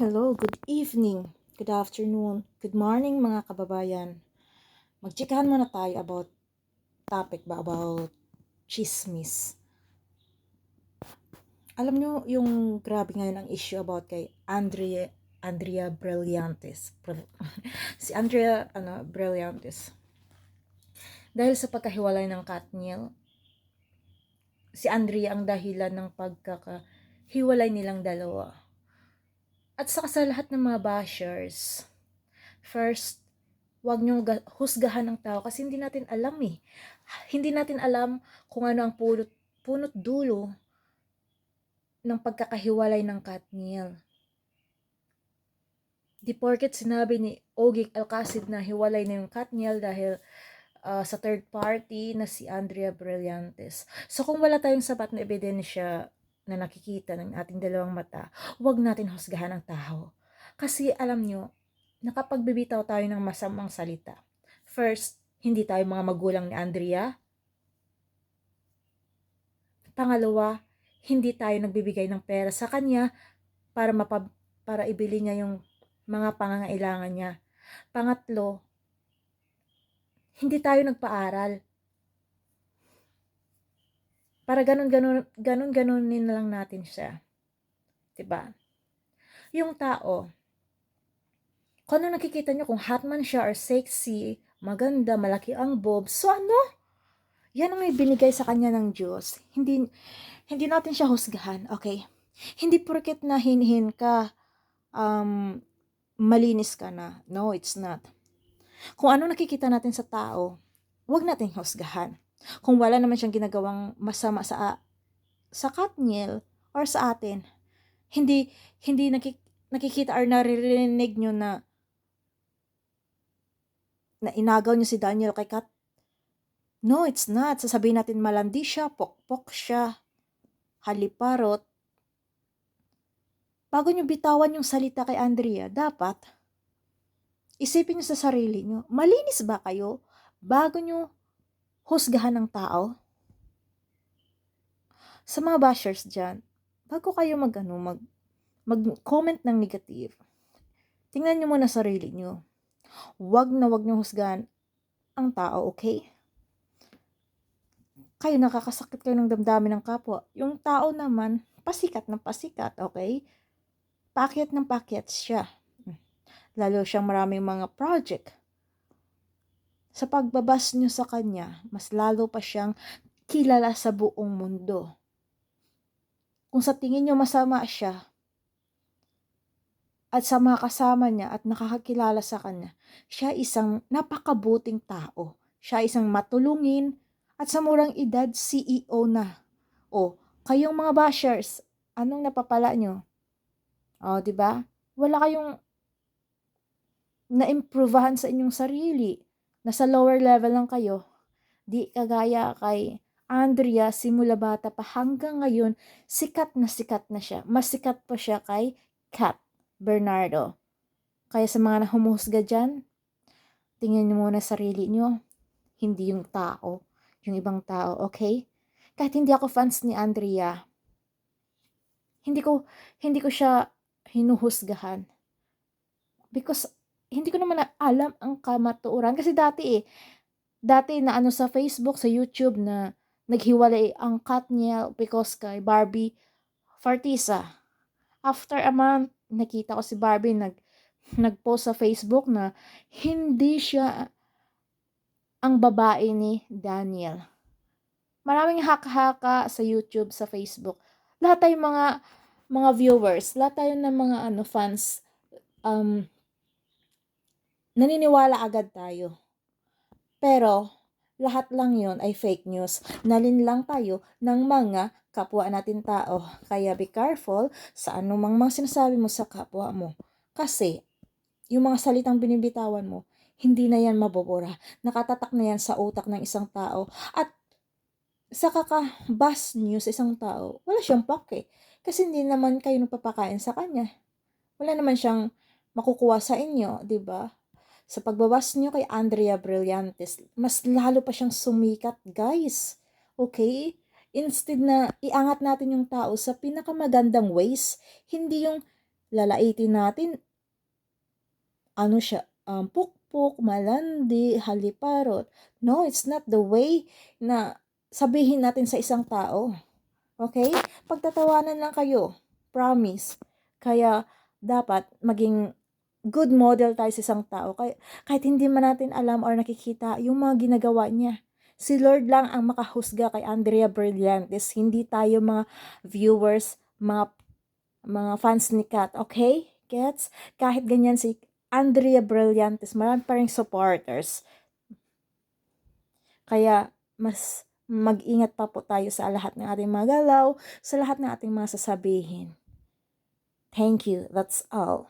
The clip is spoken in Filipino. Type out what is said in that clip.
Hello, good evening, good afternoon, good morning mga kababayan. Magchikahan muna tayo about topic ba about chismis. Alam nyo yung grabe ngayon ang issue about kay Andrea Andrea Brillantes. Bri- si Andrea ano Brillantes. Dahil sa pagkahiwalay ng Katniel, si Andrea ang dahilan ng pagkakahiwalay nilang dalawa. At saka sa lahat ng mga bashers, first, wag niyong ga- husgahan ng tao kasi hindi natin alam eh. Hindi natin alam kung ano ang punot, punot dulo ng pagkakahiwalay ng Katniel. Di porket sinabi ni Ogie Alcacid na hiwalay na yung Katniel dahil ah, sa third party na si Andrea Brillantes. So kung wala tayong sapat na ebidensya na nakikita ng ating dalawang mata, huwag natin husgahan ang tao. Kasi alam nyo, nakapagbibitaw tayo ng masamang salita. First, hindi tayo mga magulang ni Andrea. Pangalawa, hindi tayo nagbibigay ng pera sa kanya para mapab para ibili niya yung mga pangangailangan niya. Pangatlo, hindi tayo nagpaaral. Para ganun-ganun, ganun-ganunin na lang natin siya. 'Di ba? Yung tao, kung ano nakikita nyo, kung hot man siya or sexy, maganda, malaki ang bob, so ano? Yan ang may binigay sa kanya ng Diyos. Hindi, hindi natin siya husgahan, okay? Hindi porket na hinhin ka, um, malinis ka na. No, it's not. Kung ano nakikita natin sa tao, huwag natin husgahan. Kung wala naman siyang ginagawang masama sa sa Katniel or sa atin, hindi hindi nakik, nakikita or naririnig nyo na na inagaw niyo si Daniel kay Kat. No, it's not. Sasabihin natin malandi siya, pokpok siya, haliparot. Bago niyo bitawan yung salita kay Andrea, dapat isipin niyo sa sarili niyo, malinis ba kayo bago niyo husgahan ng tao? Sa mga bashers dyan, bago kayo mag, ano, mag, mag-comment ng negative, tingnan niyo muna sarili niyo. Huwag na huwag niyo husgahan ang tao, okay? Kayo nakakasakit kayo ng damdamin ng kapwa. Yung tao naman, pasikat ng pasikat, okay? Pakyat ng pakyat siya. Lalo siyang maraming mga project. Sa pagbabas niyo sa kanya, mas lalo pa siyang kilala sa buong mundo. Kung sa tingin niyo masama siya, at sa mga kasama niya at nakakakilala sa kanya, siya isang napakabuting tao. Siya isang matulungin at sa murang edad CEO na. O, kayong mga bashers, anong napapala nyo? O, di ba? Wala kayong na-improvehan sa inyong sarili. Nasa lower level lang kayo. Di kagaya kay Andrea, simula bata pa hanggang ngayon, sikat na sikat na siya. Mas sikat pa siya kay Kat Bernardo. Kaya sa mga nahumusga dyan, tingnan niyo muna sarili niyo. Hindi yung tao. Yung ibang tao, okay? Kahit hindi ako fans ni Andrea, hindi ko, hindi ko siya hinuhusgahan. Because, hindi ko naman na alam ang kamatuuran. Kasi dati eh, dati na ano sa Facebook, sa YouTube na naghiwalay ang Katniel because kay Barbie Fartisa. After a month, nakita ko si Barbie nag nagpost sa Facebook na hindi siya ang babae ni Daniel. Maraming haka-haka sa YouTube, sa Facebook. Lahat tayong mga mga viewers, lahat tayo ng mga ano fans um naniniwala agad tayo. Pero lahat lang 'yon ay fake news. Nalin lang tayo ng mga kapwa natin tao. Kaya be careful sa anumang mga sinasabi mo sa kapwa mo. Kasi, yung mga salitang binibitawan mo, hindi na yan mabubura. Nakatatak na yan sa utak ng isang tao. At sa kakabas niyo sa isang tao, wala siyang pake. Kasi hindi naman kayo nagpapakain sa kanya. Wala naman siyang makukuha sa inyo, di ba? Sa pagbabas niyo kay Andrea Brillantes, mas lalo pa siyang sumikat, guys. Okay? Instead na iangat natin yung tao sa pinakamagandang ways, hindi yung lalaitin natin, ano siya, um, pukpok, malandi, haliparot. No, it's not the way na sabihin natin sa isang tao. Okay? Pagtatawanan lang kayo. Promise. Kaya, dapat maging good model tayo sa isang tao. Kaya, kahit hindi man natin alam or nakikita yung mga ginagawa niya. Si Lord lang ang makahusga kay Andrea Brillantes. Hindi tayo mga viewers, mga mga fans ni Kat. Okay? Gets? Kahit ganyan si Andrea Brillantes, marami pa rin supporters. Kaya, mas mag-ingat pa po tayo sa lahat ng ating mga galaw, sa lahat ng ating mga sasabihin. Thank you. That's all.